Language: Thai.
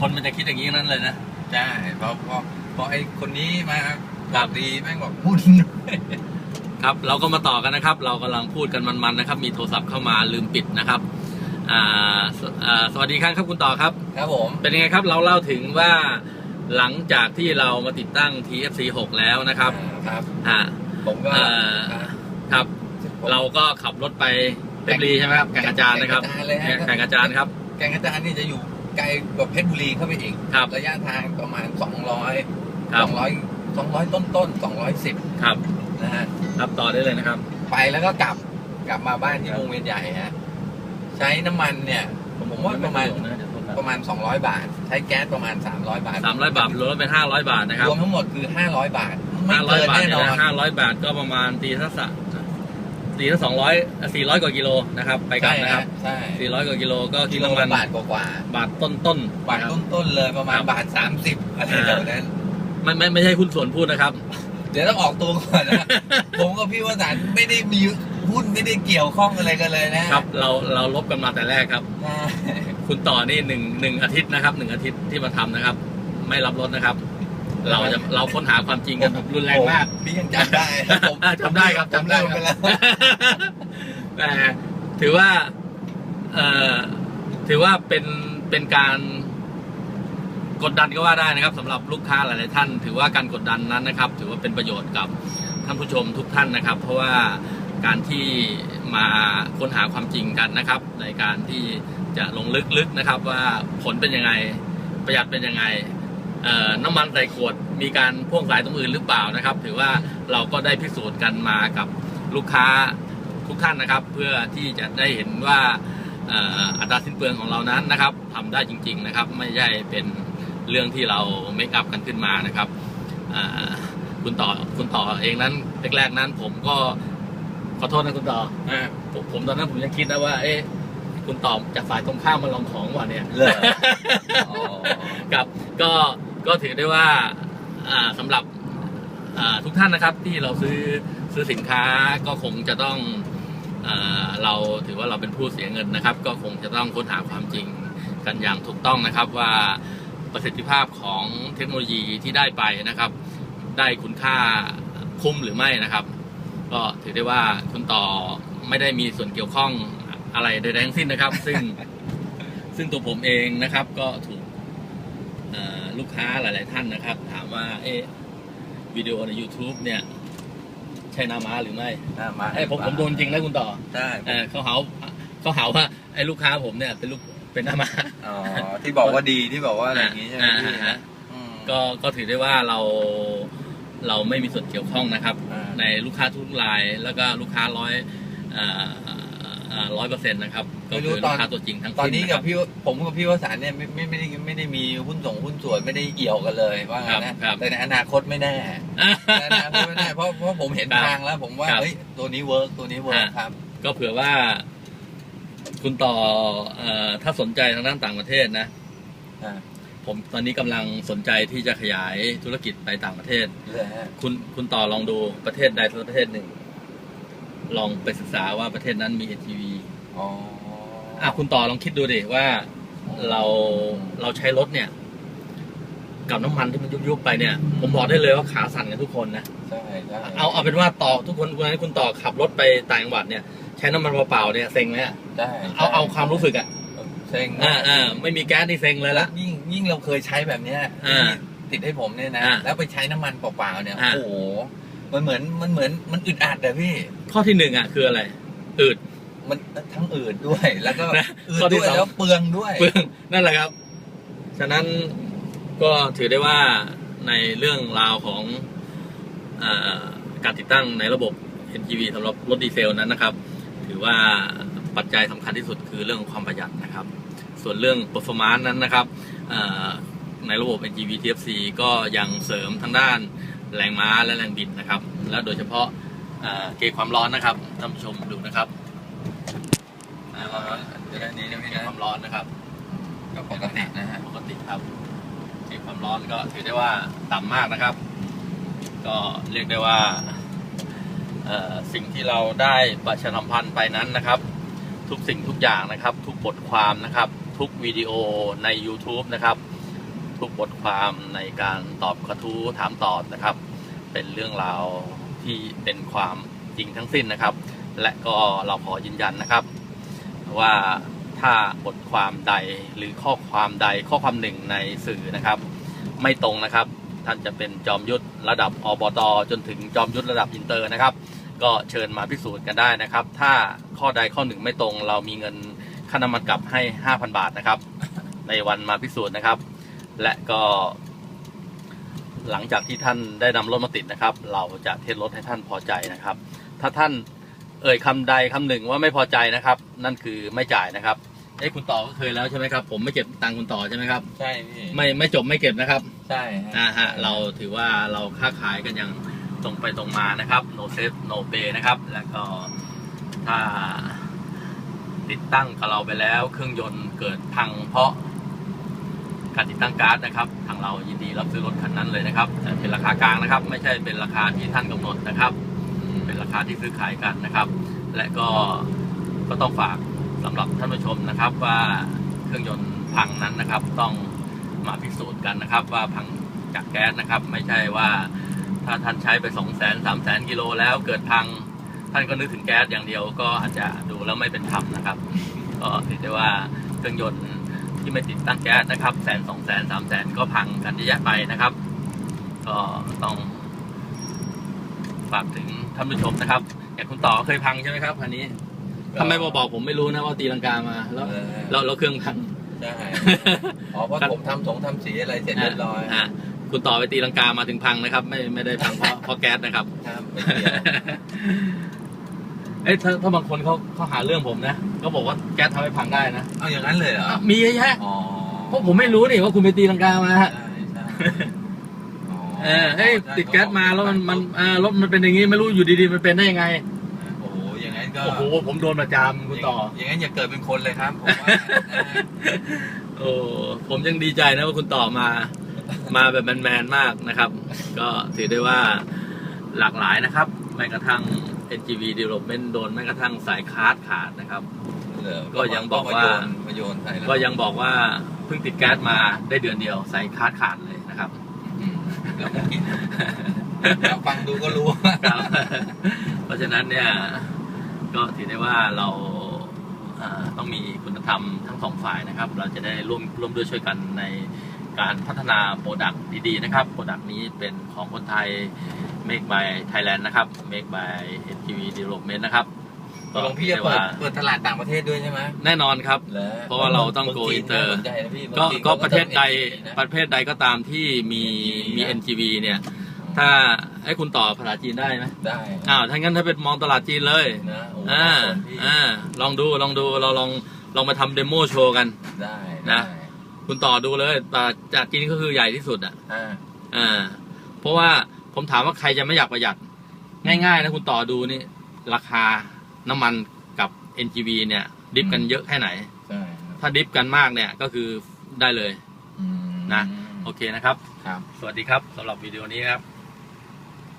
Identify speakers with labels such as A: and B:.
A: คนมันจะคิดอย่างนี้นั้นเลยนะ
B: ใช่เพราะเพราะเพราะไอ้คนนี้มา
A: ครับ
B: ดีแม่งบอกหุ้น
A: ครับเราก็มาต่อกันนะครับ เรากำลังพูดกันมันๆนะครับ มีโทรศัพท์เข้ามาลืมปิดนะครับอ่าสอ่าสวัสดีครับครับคุณต่อครับ
B: ครับผม
A: เป็นยังไงครับ เราเล่าถึงว่าหลังจากที่เรามาติดตั้ง TFC 6แล้วนะครับ
B: อ่าครับ
A: ฮะ
B: ผมก็
A: เอ่อ
B: อ่า
A: ครับ
B: ผม
A: เราก็ขับรถไปเพชรบุรีใช่ไหมครับแก่งกระจานนะครับ
B: แก่งกระจานเลยฮะ
A: แก่งกระจานครับ
B: แกงกระจานนี่จะอยู่ ไกลกว่าเพชรบุรีเข้าไปอีก
A: ครับ
B: ระยะทางประมาณ 200
A: ครับ
B: 200 200 ต้นต้นๆ210
A: ครับ
B: นะฮะ
A: ครับต่อได้เลยนะครับ
B: ไปแล้วก็กลับกลับมาบ้านที่วงเวียนใหญ่ฮะใช้น้ำมันเนี่ย ผมว่าประมาณ ประมาณ 200 บาท ใช้แก๊สประมาณ 300 บาท
A: สามร้อยบาทรวมแล้วเป็นห้าร้อยบาทนะครับ
B: รวมทั้งหมดคือ 500 บาท ไม่
A: ห้าร้อย
B: เกิน
A: บาท
B: แน่
A: เนี่
B: น
A: ย
B: อน
A: ห้าร้อยบาทก็ประมาณตีทัศ ตีละสองร้อยสี่ร้อยกว่ากิโลนะครับไปกลับนะครับ
B: ใช่
A: สี่ร้อยกว่ากิโลก็
B: กิ
A: คิด
B: โล
A: น้ำมั
B: ละ
A: น
B: บาทกว่า
A: บาทต้นต้น
B: ๆบาท
A: นะครับ
B: ต้นๆเลยประมาณ
A: ครับ
B: บาท30อะไร
A: อ่า
B: แถวนั้น
A: ไม่ไม่ไม่ใช่หุ้นส่วนพูดนะครับ
B: เดี๋ยวต้องออกตัวก่อนนะผมกับพี่วสันต์ไม่ได้มีหุ้นไม่ได้เกี่ยวข้องอะไรกันเลยนะครับ
A: เราเราลบกันมาแต่แรกครับ
B: ใช่
A: คุณต่อนี่หนึ่งหนึ่งอาทิตย์นะครับหนึ่งอาทิตย์ที่มาทำนะครับ ไม่รับรถนะครับ เราจะเราค้นหาความจริงกันแบบรุนแรงมาก
B: พี่ยังจำได้ผม
A: อ่าจำได้ครับ
B: จำได้
A: จำได้ครับ
B: ไปแล้ว
A: แต่ถือว่าเอ่อถือว่าเป็นเป็นการกดดันก็ว่าได้นะครับสำหรับลูกค้าหลายๆท่าน ถือว่าการกดดันนั้นนะครับ ถือว่าเป็นประโยชน์กับท่านผู้ชมทุกท่านนะครับ เพราะว่าการที่มาค้นหาความจริงกันนะครับ ในการที่จะลงลึกๆนะครับ ว่าผลเป็นยังไงประหยัดเป็นยังไงเอ่อ น้ำมันใส่ขวดมีการพ่วงสายตรงอื่นหรือเปล่านะครับ ถือว่าเราก็ได้พิสูจน์กันมากับลูกค้าทุกท่านนะครับ เพื่อที่จะได้เห็นว่าเอ่ออัตราสิ้นเปลืองของเรานั้นนะครับทำได้จริง ๆนะครับ ไม่ใช่เป็นเรื่องที่เราเมคอัพกันขึ้นมานะครับอ่าคุณต่อคุณต่อเองนั้นแรกๆนั้น ผมก็ขอโทษนะคุณต่อ
B: อ่า
A: ผมผมตอนนั้นผมยังคิดนะว่า เอ๊ะคุณต่อจากฝ่ายตรงข้ามมาลองของว่ะเนี่ย
B: เหรออ๋อ
A: ครับก็ ก็ถือได้ว่าอ่าสำหรับทุกท่านนะครับที่เราซื้อซื้อสินค้าก็คงจะต้องเราถือว่าเราเป็นผู้เสียเงินนะครับ ก็คงจะต้องค้นหาความจริงกันอย่างถูกต้องนะครับว่าประสิทธิภาพของเทคโนโลยีที่ได้ไปนะครับ ได้คุณค่าคุ้มหรือไม่นะครับ ก็ถือได้ว่าคุณต่อไม่ได้มีส่วนเกี่ยวข้องอะไรใดๆทั้งสิ้นนะครับ ซึ่งซึ่งตัวผมเองนะครับ ก็ถูกเอ่อ ลูกค้าหลาย ๆ ท่านนะครับ ถามว่าเอ๊ะวิดีโอใน YouTube เนี่ยใช่หนาม้าหรือไม่
B: อ่ามา
A: ไอ้ยผมผมโดนจริงนะคุณต่อ
B: ใช่
A: เออเขาหาเขาหาว่าไอ้ลูกค้าผมเนี่ยเป็นลูกเป็นหน้าม้า
B: อ๋อที่บอกว่าดีที่บอกว่าอะไรอย่างงี้ใช่ไหม
A: อ่า
B: พี่
A: อ่าฮะ
B: อืม
A: ก็ก็ถือได้ว่าเราเราไม่มีส่วนเกี่ยวข้องนะครับ
B: อ่า
A: ในลูกค้าทุกรายแล้วก็ลูกค้าร้อย ร้อยเปอร์เซ็นต์นะครับก็คือลูกค้าตัวจริงทั้ง
B: ตอนนี้
A: สิ้ะค
B: กั
A: รั
B: บพี่ผมกับพี่วสันต์เนี่ยไม่ไม่ไม่ได้ไม่ได้มีหุ้นส่งหุ้นส่วนไม่ได้เอี่ยวกันเลยว่างั้นนะครับแต่ในอนาคตไม่แน่ในอนาคตไม่แน่เพราะเพราะผมเห็น
A: ครับ
B: ทางแล้ว ผมว่า
A: ครับ
B: เฮ้ยตัวนี้เวิร์กตัวนี้เวิร์กครับ
A: ก็เผื่อว่า คุณต่อเอ่อถ้าสนใจทางด้านต่างประเทศนะ
B: อ่า
A: ผมตอนนี้กำลังสนใจที่จะขยายธุรกิจไปต่างประเทศ
B: เลยฮะ
A: คุณคุณต่อลองดูประเทศใดสักประเทศหนึ่ง ลองไปศึกษาว่าประเทศนั้นมี ATV
B: อ๋อ
A: อะคุณต่อลองคิดดูดิว่าเราเราใช้รถเนี่ย กับน้ำมันที่มันยุบๆไปเนี่ย ผมบอกได้เลยว่าขาสั่นกันทุกคนนะ
B: ใช่ใช่
A: เอาเอาเป็นว่าต่อทุกคนวันนี้คุณต่อขับรถไปต่างจังหวัดเนี่ย ใช้น้ำมันเปล่าๆเนี่ยเซ็งไหมอะ
B: ใช่
A: เอาเอาความรู้สึกอะ
B: เซ็ง
A: อ่าอ่าไม่มีแก๊สนี่เซ็งเลย
B: แล้
A: ละ
B: วยิ่งยิ่งเราเคยใช้แบบเนี้ย
A: อ่า
B: ที่ติดให้ผมเนี่ยนะ
A: อ่า
B: แล้วไปใช้น้ำมันเปล่าๆเนี่ย
A: อ่า
B: โอ้โห มันเหมือนมันเหมือนมันอึดอัดอะพี่
A: ข้อที่หนึ่งอะคืออะไรอืด
B: มันทั้งอืดด้วย แล้วก็
A: นะ
B: อืด
A: ข้อที่
B: ด้วย
A: สอง
B: แล้วเปลืองด้วย
A: เปลืองนั่นแหละครับ ฉะนั้นก็ถือได้ว่าในเรื่องราวของอาการติดตั้งในระบบ NGV สำหรับรถดีเซลนั้นนะครับ ถือว่าปัจจัยสำคัญที่สุดคือเรื่องของความประหยัดนะครับ ส่วนเรื่อง performance นั้นนะครับอ่าในระบบ NGV TFC ก็ยังเสริมทางด้าน แรงม้าและแรงบิดนะครับ และโดยเฉพาะอ่าเกจความร้อนนะครับท่านผู้ชมดูนะครับอ่า
B: เดี๋ยวนี้นะพี่
A: เกจ
B: นะ
A: ความร้อนนะครับ
B: ก็ปกตินะฮะ
A: ปกติครับเกจความร้อนก็ถือได้ว่าต่ำมากนะครับ ก็เรียกได้ว่าเอ่อสิ่งที่เราได้ประชาสัมพันธ์ไปนั้นนะครับ ทุกสิ่งทุกอย่างนะครับ ทุกบทความนะครับ ทุกวิดีโอใน YouTube นะครับ ทุกบทความในการตอบกระทู้ถามตอบนะครับ เป็นเรื่องราวที่เป็นความจริงทั้งสิ้นนะครับ และก็เราขอยืนยันนะครับ ว่าถ้าบทความใดหรือข้อความใดข้อความหนึ่งในสื่อนะครับ ไม่ตรงนะครับ ท่านจะเป็นจอมยุทธระดับอบตจนถึงจอมยุทธระดับอินเตอร์นะครับ ก็เชิญมาพิสูจน์กันได้นะครับ ถ้าข้อใดข้อหนึ่งไม่ตรง เรามีเงินค่าน้ำมันกลับให้ 5,000 บาทนะครับ ในวันมาพิสูจน์นะครับ และก็หลังจากที่ท่านได้นำรถมาติดนะครับ เราจะเทสรถให้ท่านพอใจนะครับ ถ้าท่านเอ่ยคำใดคำหนึ่งว่าไม่พอใจนะครับ นั่นคือไม่จ่ายนะครับเอ้ยคุณต่อก็เคยแล้วใช่ไหมครับ ผมไม่เก็บตังค์คุณต่อใช่ไหมครับ
B: ใช่พี่
A: ไม่ไม่จบไม่เก็บนะครับ
B: ใช่ฮะ
A: อ่าฮะเราถือว่าเราค้าขายกันอย่างตรงไปตรงมานะครับ no safe no pay นะครับ แล้วก็ถ้าติดตั้งกับเราไปแล้ว เครื่องยนต์เกิดพังเพราะ การติดตั้งการ์ดนะครับ ทางเรายินดีรับซื้อรถคันนั้นเลยนะครับแต่เป็นราคากลางนะครับ ไม่ใช่เป็นราคาที่ท่านกำหนดนะครับ เป็นราคาที่ซื้อขายกันนะครับ และก็ก็ต้องฝากสำหรับท่านผู้ชมนะครับ ว่าเครื่องยนต์พังนั้นนะครับ ต้องมาพิสูจน์กันนะครับ ว่าพังจากแก๊สนะครับ ไม่ใช่ว่าถ้าท่านใช้ไปสองแสนสามแสนกิโลแล้วเกิดพังท่านก็นึกถึงแก๊สอย่างเดียวก็อาจจะดูแล้วไม่เป็นธรรมนะครับ ก็ถือได้ว่าเครื่องยนต์ ที่ไม่ติดตั้งแก๊สนะครับแสนสองแสนสามแสนก็พังกันเยอะแยะไปนะครับ ก็ต้องฝากถึงท่านผู้ชมนะครับอย่างคุณต่อเคยพังใช่ไหมครับคันนี้ทำไมมาบอกผมไม่รู้นะว่าตีลังกามาแล้ว
B: เออ
A: แล้วแล้วเครื่องพัง
B: ใช่อ๋อเพราะผมทำสงทำสีอะไรเสร็จเรียบร้อย
A: อะคุณต่อไปตีลังกามาถึงพังนะครับ ไม่ไม่ได้พังเพราะเพราะแก๊สนะครับ
B: ครับไม่เกี่ยว
A: เอ้ยถ้าถ้าบางคนเขาเขาหาเรื่องผมนะเขาบอกว่าแก๊สทำให้พังได้นะ
B: เอาอย่างนั้นเลยเหรอ
A: อะมีเยอะแยะ
B: อ๋อ
A: เพราะผมไม่รู้นี่ว่าคุณไปตีลังกามาฮะ
B: ใช่ใช่อ๋อ
A: เออเฮ้ยติดแก๊สมาแล้วมันมันอ่ารถมันเป็นอย่างงี้ไม่รู้อยู่ดีๆมันเป็นได้ยังไง
B: โอ้โหอย่างนั้นก็
A: โอ้โหผมโดนประจำคุณต่อ
B: อย่างนั้นอย่าเกิดเป็นคนเลยครับผมว่านะ
A: โอ้ผมยังดีใจนะว่าคุณต่อมา มาแบบแมนๆมากนะครับ ก็ถือได้ว่าหลากหลายนะครับแม้กระทั่ง NGV Development โดนแม้กระทั่งสายคาร์ดขาดนะครับ
B: เหรอ
A: ก็ยังบอกว่า
B: มาโยนใส่แล้ว
A: ก็ยังบอกว่าเพิ่งติดแก๊สมาได้เดือนเดียวสายคาร์ดขาดเลยนะครับ
B: อืมแล้วผมคิดเราฟังดูก็รู้ว่า
A: ครับเพราะฉะนั้นเนี่ย ก็ถือได้ว่าเราเอ่อต้องมีคุณธรรมทั้งสองฝ่ายนะครับ เราจะได้ร่วมร่วมด้วยช่วยกันใน การพัฒนาโปรดักต์ดีๆนะครับโปรดักต์นี้เป็นของคนไทย Make by Thailand นะครับ Make by NTV Development นะครับ
B: ตกลงพี่จะ
A: ถือ
B: เปิ
A: ได้
B: ด
A: ว่า
B: เปิดตลาดต่างประเทศด้วยใช่ไหม
A: แน่นอนครับ
B: หอ
A: เพราะว่าเราต้อง go
B: มืจีน
A: inter
B: น่าสนใจนะพี่
A: ก็
B: มืองจีน
A: ก็ประเทศใด
B: ขา
A: ประเทศใดก็ตามที่มีมี NGV เนี่ย ถ้าให้คุณต่อภาษาจีนได้ไหม
B: ได้
A: อ้าวถ้างั้นถ้าเป็นมองตลาดจีนเลย
B: นะโอ้โห
A: อ่า
B: น่าสนพี่
A: อ่าลองดูลองดูเราลองลองมาทำเดโมโชว์กัน
B: ได้
A: นะ
B: ได้
A: คุณต่อดูเลยตลาดจากจีนก็คือใหญ่ที่สุดอะ
B: อ่า
A: อ่า เพราะว่าผมถามว่าใครจะไม่อยากประหยัด ง่ายๆนะคุณต่อดูนี่ ราคาน้ำมันกับ NGV เนี่ย ดิฟกันเยอะแค่ไหน
B: ใช่ครับ
A: ถ้าดิฟกันมากเนี่ยก็คือได้เลย
B: อืม
A: นะ โอเคนะครับ
B: ครับ
A: สวัสดีครับสำหรับวิดีโอนี้ครับ